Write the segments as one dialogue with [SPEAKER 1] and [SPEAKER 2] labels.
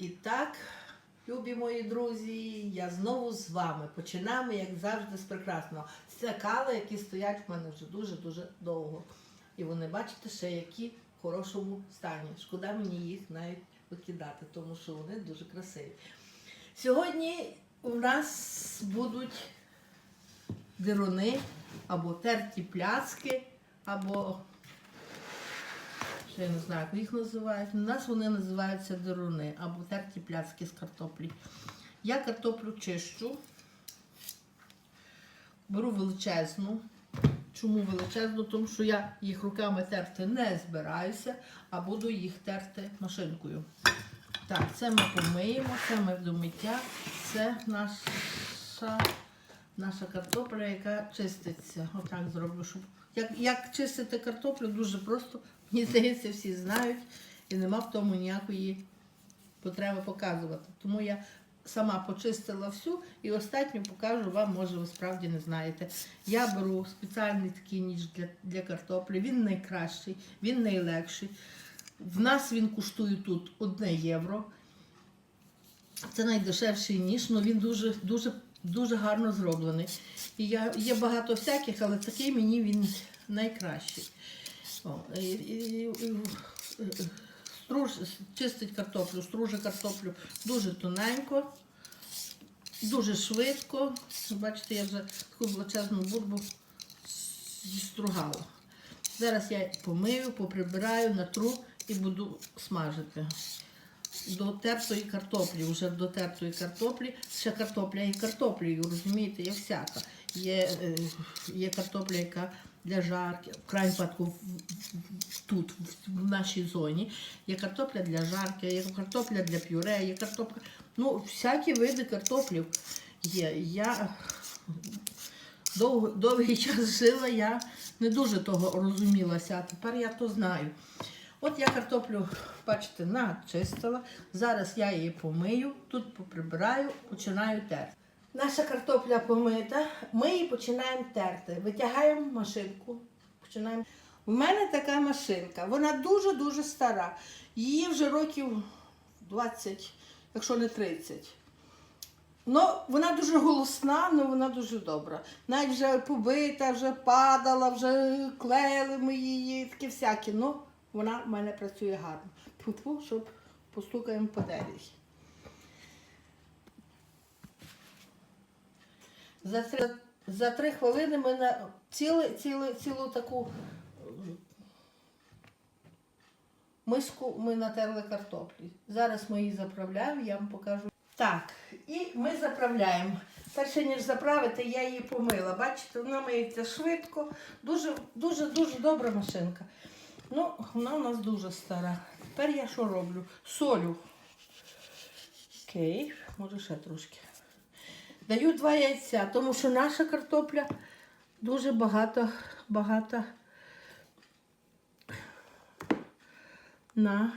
[SPEAKER 1] І так, любі мої друзі, я знову з вами. Починаємо, як завжди, з прекрасного. Це кали, які стоять в мене вже дуже-дуже довго. І вони, бачите, ще які в хорошому стані. Шкода мені їх навіть викидати, тому що вони дуже красиві. Сьогодні у нас будуть дируни або терті пляцки, або я не знаю, як їх називають. У нас вони називаються деруни або терті пляцки з картоплі. Я картоплю чищу, беру величезну. Чому величезну? Тому що я їх руками терти не збираюся, а буду їх терти машинкою. Так, це ми помиємо, це ми до миття, це наша, наша картопля, яка чиститься. Отак зроблю, щоб. Як, як чистити картоплю, дуже просто, мені здається, всі знають, і нема в тому ніякої потреби показувати. Тому я сама почистила всю і останню покажу вам, може, ви справді не знаєте. Я беру спеціальний такий ніж для, для картоплі, він найкращий, він найлегший. В нас він коштує тут 1 євро. Це найдешевший ніж, але він дуже, дуже, дуже гарно зроблений. І я, є багато всяких, але такий мені він найкращий. О, і, і, і, струж, чистить картоплю, струже картоплю дуже тоненько, дуже швидко. Бачите, я вже таку величезну бурбу зістругала. Зараз я помию, поприбираю, натру і буду смажити. До тертої картоплі, вже до тертої картоплі, ще картопля і картоплею, розумієте, є всяка. Є, е, є картопля, яка для жарки, в крайньому випадку тут, в, в нашій зоні. Є картопля для жарки, є картопля для пюре, є картопля. Ну, всякі види картоплів є. Я довго, довгий час жила, я не дуже того розумілася, а тепер я то знаю. От я картоплю, бачите, начистила. Зараз я її помию, тут поприбираю, починаю терти. Наша картопля помита, ми її починаємо терти. Витягаємо машинку. Починаємо. У мене така машинка, вона дуже-дуже стара. Її вже років 20, якщо не 30. Ну, вона дуже голосна, але вона дуже добра. Навіть вже побита, вже падала, вже клеїли ми її, такі всякі. Ну, вона в мене працює гарно. Тьфу-тьфу, щоб постукаємо по дереві. За три, за три хвилини ми на цілу, цілу, цілу таку миску ми натерли картоплі. Зараз ми її заправляємо, я вам покажу. Так, і ми заправляємо. Перше ніж заправити, я її помила. Бачите, вона миється швидко, дуже, дуже, дуже добра машинка. Ну, вона у нас дуже стара. Тепер я що роблю? Солю. Окей, може ще трошки. Даю два яйця, тому що наша картопля дуже багато, багато на.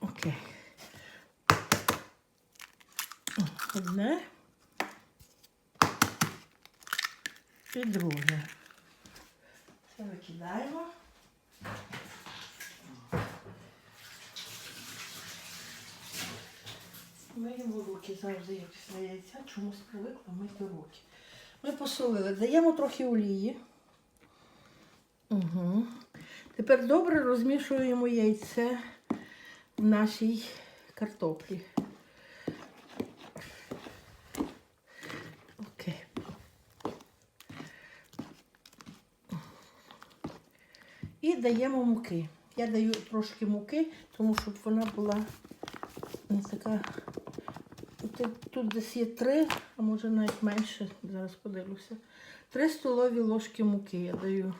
[SPEAKER 1] Окей. Одне. І друге. Викидаємо. Миємо руки завжди, як після яйця, чомусь привикла мити руки. Ми посолили, даємо трохи олії. Угу. Тепер добре розмішуємо яйце в нашій картоплі. І даємо муки. Я даю трошки муки, тому щоб вона була не така. Тут, десь є три, а може навіть менше, зараз подивлюся. Три столові ложки муки я даю.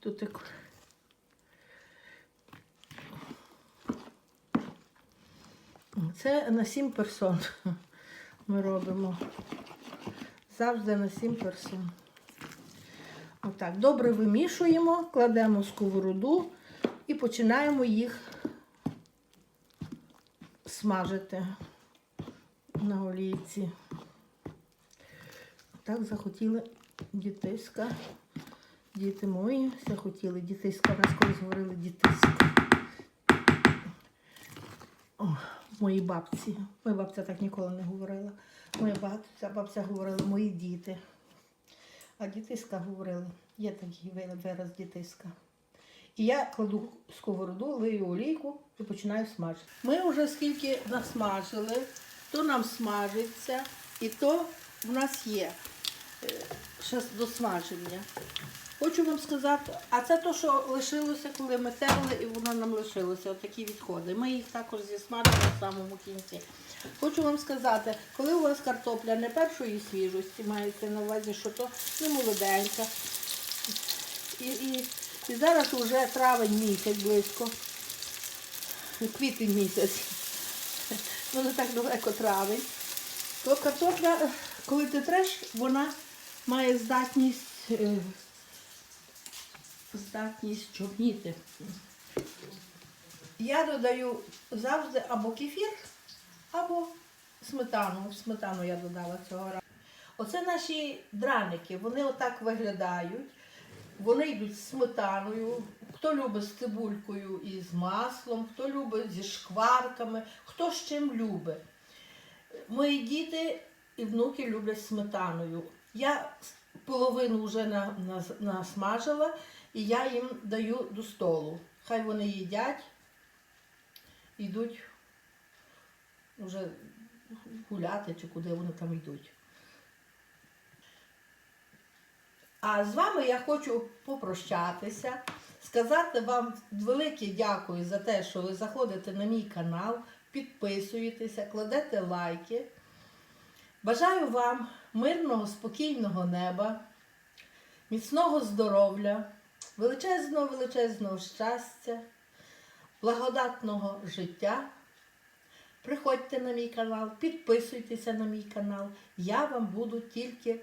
[SPEAKER 1] Тут як... Це на 7 персон ми робимо. Завжди на 7 персон. Отак, добре вимішуємо, кладемо сковороду і починаємо їх смажити на олійці. Так захотіли дітиська Діти мої все хотіли. Дітиська. В нас колись говорили дітиська. Мої бабці. Моя бабця так ніколи не говорила. Моя бабця, бабця говорила мої діти. А дітиська говорила, Є такий вираз дітиська. І я кладу сковороду, лию олійку і починаю смажити. Ми вже скільки насмажили, то нам смажиться, і то в нас є ще до смаження. Хочу вам сказати, а це то, що лишилося, коли ми терли, і воно нам лишилося, отакі відходи. Ми їх також зісмажимо в самому кінці. Хочу вам сказати, коли у вас картопля не першої свіжості, мається на увазі, що то не молоденька. І, і, і зараз вже травень місяць близько, квітень місяць, ну не так далеко травень, то картопля, коли ти треш, вона має здатність, е, здатність чорніти. Я додаю завжди або кефір, або сметану. Сметану я додала цього разу. Оце наші драники, вони отак виглядають. Вони йдуть з сметаною. Хто любить з цибулькою і з маслом, хто любить зі шкварками, хто з чим любить. Мої діти і внуки люблять сметаною. Я половину вже на, на, насмажила і я їм даю до столу. Хай вони їдять, йдуть вже гуляти чи куди вони там йдуть. А з вами я хочу попрощатися, сказати вам велике дякую за те, що ви заходите на мій канал, підписуєтеся, кладете лайки. Бажаю вам мирного, спокійного неба, міцного здоров'я, величезного, величезного щастя, благодатного життя. Приходьте на мій канал, підписуйтеся на мій канал. Я вам буду тільки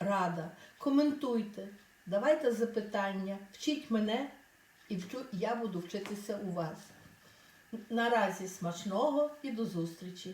[SPEAKER 1] рада. Коментуйте, давайте запитання, вчіть мене і вчу, я буду вчитися у вас. Наразі смачного і до зустрічі!